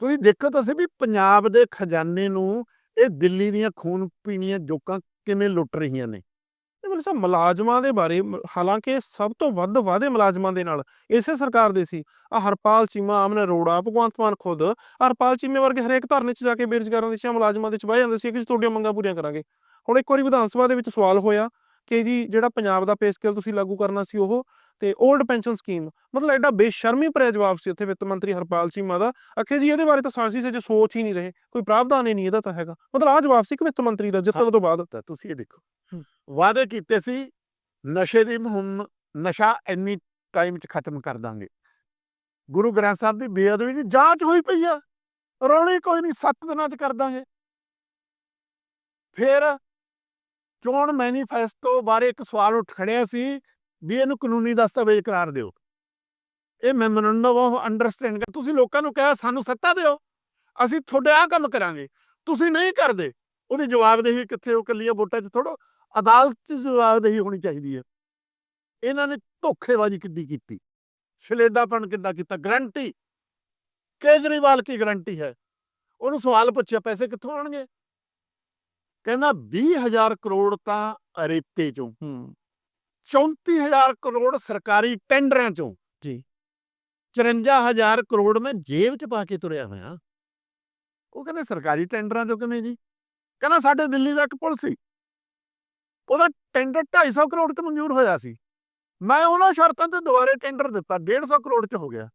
ਤੁਸੀਂ ਦੇਖੋ ਤਾਂ ਵੀ ਪੰਜਾਬ ਦੇ ਖਜ਼ਾਨੇ ਨੂੰ ਇਹ ਦਿੱਲੀ ਦੀਆਂ ਖੂਨ ਪੀਣੀਆਂ ਜੋਕਾਂ ਕਿਵੇਂ ਲੁੱਟ ਰਹੀਆਂ ਨੇ? ਇਹ ਮਤਲਬ ਸਭ ਮੁਲਾਜ਼ਮਾਂ ਦੇ ਬਾਰੇ ਹਾਲਾਂਕਿ ਸਭ ਤੋਂ ਵੱਧ ਵਾਅਦੇ ਮੁਲਾਜ਼ਮਾਂ ਦੇ ਨਾਲ, ਇਸੇ ਸਰਕਾਰ ਦੇ ਸੀ। ਆ ਹਰਪਾਲ ਚੀਮਾ ਆਮਨ ਅਰੋੜਾ ਭਗਵੰਤ ਮਾਨ ਖੁਦ, ਹਰਪਾਲ ਚੀਮੇ ਵਰਗੇ ਹਰੇਕ ਧਰਨੇ 'ਚ ਜਾ ਕੇ ਬੇਰੁਜ਼ਗਾਰਾਂ ਦੇ ਛੇ ਮੁਲਾਜ਼ਮਾਂ ਦੇ ਚ ਬਹਿ ਜਾਂਦੇ ਸੀ ਕਿ ਤੁਹਾਡੀਆਂ ਮੰਗਾਂ ਪੂਰੀਆਂ ਕਰਾਂਗੇ। ਹੁਣ ਇੱਕ ਵਾਰੀ ਵਿਧਾਨ ਸਭਾ ਦੇ ਵਿੱਚ ਸਵਾਲ ਹੋਇਆ ਕਿ ਜੀ ਜਿਹੜਾ ਪੰਜਾਬ ਦਾ ਪੇ ਸਕੇਲ ਤੁਸੀਂ ਲਾਗੂ ਕਰਨਾ ਸੀ ਉਹ ਤੇ 올ਡ ਪੈਨਸ਼ਨ ਸਕੀਮ ਮਤਲਬ ਐਡਾ ਬੇਸ਼ਰਮੀ ਭਰਿਆ ਜਵਾਬ ਸੀ ਉੱਥੇ ਵਿੱਤ ਮੰਤਰੀ ਹਰਪਾਲ ਚੀਮਾ ਦਾ ਅਖੇ ਜੀ ਇਹਦੇ ਬਾਰੇ ਤਾਂ ਸਾਂਸੀ ਸੇ ਸੋਚ ਹੀ ਨਹੀਂ ਰਹੇ ਕੋਈ ਪ੍ਰਾਵਧਾਨ ਹੀ ਨਹੀਂ ਇਹਦਾ ਤਾਂ ਹੈਗਾ। ਮਤਲਬ ਆ ਜਵਾਬ ਸੀ ਕਿ ਵਿੱਤ ਮੰਤਰੀ ਦਾ ਜਿੱਤਣ ਤੋਂ ਬਾਅਦ। ਤਾਂ ਤੁਸੀਂ ਇਹ ਦੇਖੋ। ਵਾਅਦੇ ਕੀਤੇ ਸੀ ਨਸ਼ੇ ਦੀ ਮੁਹਿੰਮ ਨਸ਼ਾ ਇੰਨੀ ਟਾਈਮ 'ਚ ਖਤਮ ਕਰ ਦਾਂਗੇ। ਗੁਰੂ ਗ੍ਰੰਥ ਸਾਹਿਬ ਦੀ ਬੇਅਦਬੀ ਦੀ ਜਾਂਚ ਹੋਈ ਪਈ ਆ ਰੌਲੀ ਕੋਈ ਨਹੀਂ 7 ਦਿਨਾਂ 'ਚ ਕਰ ਦਾਂਗੇ। ਫਿਰ ਚੋਣ ਮੈਨੀਫੈਸਟੋ ਬਾਰੇ ਇੱਕ ਸਵਾਲ ਉੱਠ ਖੜਿਆ ਸੀ ਵੀ ਇਹਨੂੰ ਕਾਨੂੰਨੀ ਦਸਤਾਵੇਜ਼ ਕਰਾਰ ਦਿਓ। ਇਹ ਮੈਮੋਰੰਡਮ ਆਫ ਅੰਡਰਸਟੈਂਡਿੰਗ ਤੁਸੀਂ ਲੋਕਾਂ ਨੂੰ ਕਿਹਾ, ਸਾਨੂੰ ਸੱਤਾ ਦਿਓ। ਅਸੀਂ ਤੁਹਾਡੇ ਆਹ ਕੰਮ ਕਰਾਂਗੇ। ਤੁਸੀਂ ਨਹੀਂ ਕਰਦੇ। ਉਹਦੀ ਜਵਾਬਦੇਹੀ ਕਿੱਥੇ ਉਹ ਕੱਲੀਆਂ ਵੋਟਾਂ 'ਚ ਥੋੜੋ ਅਦਾਲਤ 'ਚ ਜਵਾਬਦੇਹੀ ਹੋਣੀ ਚਾਹੀਦੀ ਹੈ। ਇਹਨਾਂ ਨੇ ਧੋਖੇਬਾਜ਼ੀ ਕਿੱਡੀ ਕੀਤੀ? ਛਲੇਡਾਪਣ ਕਿੱਡਾ ਕੀਤਾ? ਗਰੰਟੀ? ਕੇਜਰੀਵਾਲ ਕੀ ਗਰੰਟੀ ਹੈ? ਉਹਨੂੰ ਸਵਾਲ ਪੁੱਛਿਆ, ਪੈਸੇ ਕਿੱਥੋਂ ਆਉਣਗੇ? ਕਹਿੰਦਾ 20000 ਕਰੋੜ ਤਾਂ ਰੇਤੇ ਚੋਂ ਹੂੰ 34000 ਕਰੋੜ ਸਰਕਾਰੀ ਟੈਂਡਰਾਂ ਚੋਂ। ਜੀ। 54000 ਕਰੋੜ ਮੈਂ ਜੇਬ 'ਚ ਪਾ ਕੇ ਤੁਰਿਆ ਹੋਇਆ। ਉਹ ਕਹਿੰਦੇ ਸਰਕਾਰੀ ਟੈਂਡਰਾਂ ਚੋਂ ਕਿਵੇਂ ਜੀ? ਕਹਿੰਦਾ ਸਾਡੇ ਦਿੱਲੀ ਦਾ ਇੱਕ ਪੁਲ ਸੀ। ਉਹਦਾ ਟੈਂਡਰ 250 ਕਰੋੜ ਤੇ ਮਨਜ਼ੂਰ ਹੋਇਆ ਸੀ। ਮੈਂ ਉਹਨਾਂ ਸ਼ਰਤਾਂ ਤੇ ਦੁਬਾਰੇ ਟੈਂਡਰ ਦਿੱਤਾ 150 ਕਰੋੜ 'ਚ ਹੋ ਗਿਆ।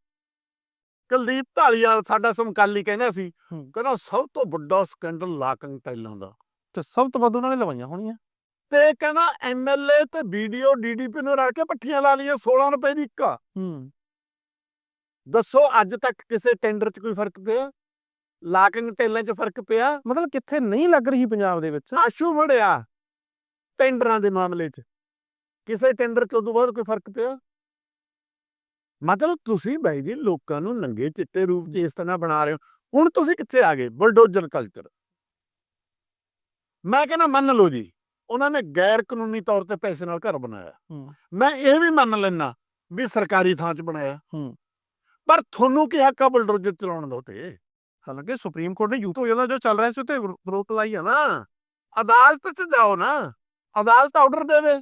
ਕੁਲਦੀਪ ਢਾਲੀਵਾਲ ਸਾਡਾ ਸਮਕਾਲੀ ਕਹਿੰਦਾ ਸੀ। ਕਹਿੰਦਾ ਸਭ ਤੋਂ ਵੱਡਾ ਸਕੈਂਡਲ ਲਾਕਿੰਗ ਟੈਲਾਂ ਦਾ। ਤੇ ਸਭ ਤੋਂ ਵੱਧ ਉਹਨਾਂ ਨੇ ਲਵਾਈਆਂ ਹੋਣੀਆਂ। ਤੇ ਕਹਿੰਦਾ ਐਮਐਲਏ ਤੇ ਵੀਡੀਓ ਡੀਡੀਪੀ ਨੂੰ ਰਲ ਕੇ ਪੱਠੀਆਂ ਲਾ ਲਈਆਂ 16 ਰੁਪਏ ਦੀ ਇੱਕ। ਹੂੰ। ਦੱਸੋ ਅੱਜ ਤੱਕ ਕਿਸੇ ਟੈਂਡਰ 'ਚ ਕੋਈ ਫ਼ਰਕ ਪਿਆ? ਲਾਕਿੰਗ ਟੈਲਾਂ 'ਚ ਫ਼ਰਕ ਪਿਆ? ਮਤਲਬ ਕਿੱਥੇ ਨਹੀਂ ਲੱਗ ਰਹੀ ਪੰਜਾਬ ਦੇ ਵਿੱਚ? ਆਸ਼ੂ ਫੜਿਆ ਟੈਂਡਰਾਂ ਦੇ ਮਾਮਲੇ 'ਚ। ਕਿਸੇ ਟੈਂਡਰ 'ਚ ਉਦੋਂ ਬਾਅਦ ਕੋਈ ਫ਼ਰਕ ਪਿਆ? ਮਤਲਬ ਤੁਸੀਂ ਬਾਈ ਜੀ ਲੋਕਾਂ ਨੂੰ ਨੰਗੇ ਚਿੱਟੇ ਰੂਪ 'ਚ ਇਸ ਤਰ੍ਹਾਂ ਬਣਾ ਰਹੇ ਹੋ। ਹੁਣ ਤੁਸੀਂ ਕਿੱਥੇ ਆ ਗਏ? Bulldozer culture. ਮੈਂ ਕਹਿੰਦਾ ਮੰਨ ਲਓ ਜੀ ਉਹਨਾਂ ਨੇ ਗੈਰ ਕਾਨੂੰਨੀ ਤੌਰ ਤੇ ਪੈਸੇ ਨਾਲ ਘਰ ਬਣਾਇਆ। ਮੈਂ ਇਹ ਵੀ ਮੰਨ ਲੈਣਾ ਵੀ ਸਰਕਾਰੀ ਥਾਂ 'ਚ ਬਣਾਇਆ। ਪਰ ਤੁਹਾਨੂੰ ਕੀ ਹੱਕ ਆ ਬਲਡੋਜ਼ਰ ਚਲਾਉਣ ਦਾ ਤੇ ਹਾਲਾਂਕਿ ਸੁਪਰੀਮ ਕੋਰਟ ਨੇ ਯੂਥ ਹੋ ਜਾਂਦਾ ਜੋ ਚੱਲ ਰਿਹਾ ਸੀ ਉੱਤੇ ਰੋਕ ਲਾਈ ਆ ਨਾ। ਨਾ ਅਦਾਲਤ 'ਚ ਜਾਓ ਨਾ। ਅਦਾਲਤ ਆਰਡਰ ਦੇਵੇ।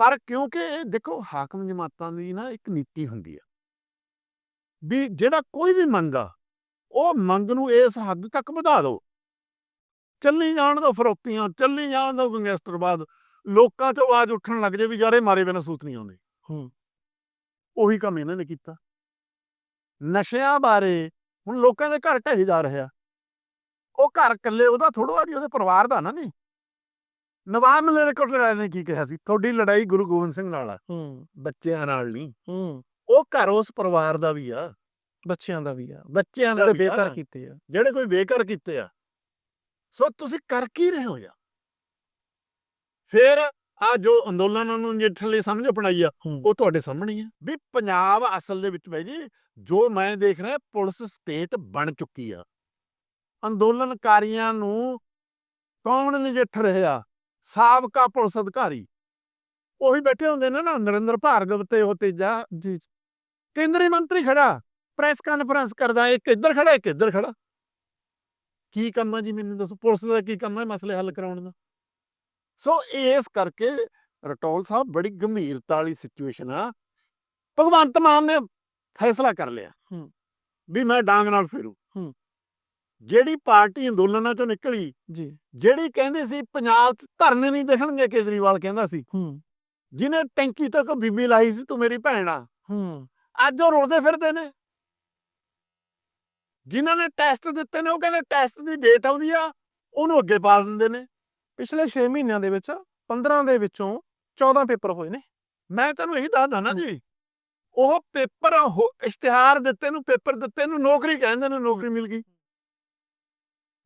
ਪਰ ਕਿਉਂਕਿ ਇਹ ਦੇਖੋ ਹਾਕਮ ਜਮਾਤਾਂ ਦੀ ਨਾ ਇੱਕ ਨੀਤੀ ਹੁੰਦੀ ਆ। ਵੀ ਜਿਹੜਾ ਕੋਈ ਵੀ ਮੰਗਾ ਉਹ ਮੰਗ ਨੂੰ ਇਸ ਹੱਦ ਤੱਕ ਵਧਾ ਦਿਓ। ਚੱਲੀ ਜਾਣ ਦੋ ਫਰੋਤੀਆਂ ਚੱਲੀ ਜਾਣ ਦੋ ਗੈਂਗਸਟਰਵਾਦ ਲੋਕਾਂ 'ਚ ਆਵਾਜ਼ ਉੱਠਣ ਲੱਗ ਜੇ ਵੀ ਯਾਰੇ ਮਾਰੇ ਬਿਨਾਂ ਸੂਤ ਨਹੀਂ ਆਉਂਦੇ। ਹੂੰ। ਉਹੀ ਕੰਮ ਇਹਨਾਂ ਨੇ ਕੀਤਾ। ਨਸ਼ਿਆਂ ਬਾਰੇ ਹੁਣ ਲੋਕਾਂ ਦੇ ਘਰ ਢਹਿ ਜਾ ਰਿਹਾ। ਉਹ ਘਰ ਇਕੱਲੇ ਉਹਦਾ ਥੋੜੋ ਜੀ ਉਹਦੇ ਪਰਿਵਾਰ ਦਾ ਨਾ ਜੀ। ਨਵਾਬ ਮਲੇਰਕੋਟਲਾ ਨੇ ਕੀ ਕਿਹਾ ਸੀ? ਤੁਹਾਡੀ ਲੜਾਈ ਗੁਰੂ ਗੋਬਿੰਦ ਸਿੰਘ ਨਾਲ ਆ। ਹੂੰ। ਬੱਚਿਆਂ ਨਾਲ ਨਹੀਂ। ਹੂੰ। ਉਹ ਘਰ ਉਸ ਪਰਿਵਾਰ ਦਾ ਵੀ ਆ। ਬੱਚਿਆਂ ਦਾ ਵੀ ਆ। ਬੱਚਿਆਂ ਦਾ ਬੇਕਾਰ ਕੀਤੇ ਆ। ਜਿਹੜੇ ਕੋਈ ਬੇਕਾਰ ਕੀਤੇ ਆ। ਸੋ ਤੁਸੀਂ ਕਰ ਕੀ ਰਹੇ ਹੋ ਯਾਰ? ਫਿਰ ਆ ਜੋ ਅੰਦੋਲਨਾਂ ਨੂੰ ਜਿੱਠਣ ਲਈ ਸਮਝ ਅਪਣਾਈ ਆ। ਉਹ ਤੁਹਾਡੇ ਸਾਹਮਣੇ ਹੀ ਆ। ਵੀ ਪੰਜਾਬ ਅਸਲ ਦੇ ਵਿੱਚ ਬਾਈ ਜੀ ਜੋ ਮੈਂ ਦੇਖ ਰਿਹਾ ਪੁਲਿਸ ਸਟੇਟ ਬਣ ਚੁੱਕੀ ਆ। ਅੰਦੋਲਨਕਾਰੀਆਂ ਨੂੰ ਕੌਣ ਨਜਿੱਠ ਰਿਹਾ ਸਾਬਕਾ ਪੁਲਿਸ ਅਧਿਕਾਰੀ। ਉਹੀ ਬੈਠੇ ਹੁੰਦੇ ਨੇ ਨਾ ਨਰਿੰਦਰ ਭਾਰਗਵ ਤੇ ਉਹ ਤੇਜਾ। ਜੀ। ਕੇਂਦਰੀ ਮੰਤਰੀ ਖੜਾ। ਪ੍ਰੈਸ ਕਾਨਫਰੰਸ ਕਰਦਾ ਇੱਕ ਇੱਧਰ ਖੜਾ ਇੱਕ ਇੱਧਰ ਖੜਾ। ਕੀ ਕੰਮ ਆ ਜੀ ਮੈਨੂੰ ਦੱਸੋ? ਪੁਲਿਸ ਦਾ ਕੀ ਕੰਮ ਹੈ ਮਸਲੇ ਹੱਲ ਕਰਾਉਣ ਦਾ? ਸੋ ਇਸ ਕਰਕੇ ਰਟੋਲ ਸਾਹਿਬ ਬੜੀ ਗੰਭੀਰਤਾ ਵਾਲੀ ਸਿਚੁਏਸ਼ਨ ਆ। ਭਗਵੰਤ ਮਾਨ ਨੇ ਫੈਸਲਾ ਕਰ ਲਿਆ। ਵੀ ਮੈਂ ਡਾਂਗ ਨਾਲ ਫੇਰੂ। ਜਿਹੜੀ ਪਾਰਟੀ ਅੰਦੋਲਨਾਂ ਚੋਂ ਨਿਕਲੀ ਜੀ। ਜਿਹੜੀ ਕਹਿੰਦੇ ਸੀ ਪੰਜਾਬ 'ਚ ਧਰਨੇ ਨਹੀਂ ਦੇਖਣਗੇ ਕੇਜਰੀਵਾਲ ਕਹਿੰਦਾ ਸੀ। ਹੂੰ। ਜਿਹਨੇ ਟੈਂਕੀ ਤੱਕ ਬੀਬੀ ਲਾਈ ਸੀ ਤੂੰ ਮੇਰੀ ਭੈਣ ਆ। ਹੂੰ। ਅੱਜ ਉਹ ਰੁਲਦੇ ਫਿਰਦੇ ਨੇ। ਜਿਨ੍ਹਾਂ ਨੇ ਟੈਸਟ ਦਿੱਤੇ ਨੇ, ਉਹ ਕਹਿੰਦੇ ਟੈਸਟ ਦੀ ਡੇਟ ਆਉਂਦੀ ਆ, ਉਹਨੂੰ ਅੱਗੇ ਪਾ ਦਿੰਦੇ ਨੇ। ਪਿਛਲੇ 6 ਮਹੀਨਿਆਂ ਦੇ ਵਿੱਚ 15 ਦੇ ਵਿੱਚੋਂ 14 ਪੇਪਰ ਹੋਏ ਨੇ। ਮੈਂ ਤੈਨੂੰ ਇਹੀ ਦੱਸਦਾ ਨਾ ਜੀ, ਉਹ ਪੇਪਰ ਇਸ਼ਤਿਹਾਰ ਦਿੱਤੇ ਨੂੰ, ਪੇਪਰ ਦਿੱਤੇ ਨੂੰ, ਨੌਕਰੀ ਕਹਿੰਦੇ ਨੇ, ਨੌਕਰੀ ਮਿਲ ਗਈ।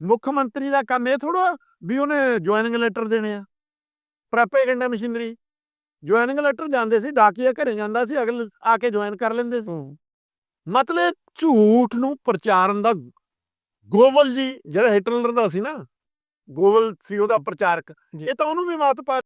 ਮੁੱਖ ਮੰਤਰੀ ਦਾ ਕੰਮ ਇਹ ਥੋੜਾ ਵੀ ਉਹਨੇ ਜੁਆਇਨਿੰਗ ਲੈਟਰ ਦੇਣੇ ਆ। ਪ੍ਰੋਪੇਗੈਂਡਾ ਮਸ਼ੀਨਰੀ ਜੁਆਇਨਿੰਗ ਲੈਟਰ ਜਾਂਦੇ ਸੀ, ਡਾਕੀਆ ਘਰੇ ਜਾਂਦਾ ਸੀ, ਅਗਲ ਆ ਕੇ ਜੁਆਇਨ ਕਰ ਲੈਂਦੇ ਸੀ। ਮਤਲਬ ਝੂਠ ਨੂੰ ਪ੍ਰਚਾਰਨ ਦਾ ਗੋਵਲ ਜੀ ਜਿਹੜਾ ਹਿਟਲਰ ਦਾ ਸੀ ਨਾ ਗੋਵਲ ਸੀ ਉਹਦਾ ਪ੍ਰਚਾਰਕ। ਇਹ ਤਾਂ ਉਹਨੂੰ ਵੀ ਮਾਤ ਪਾ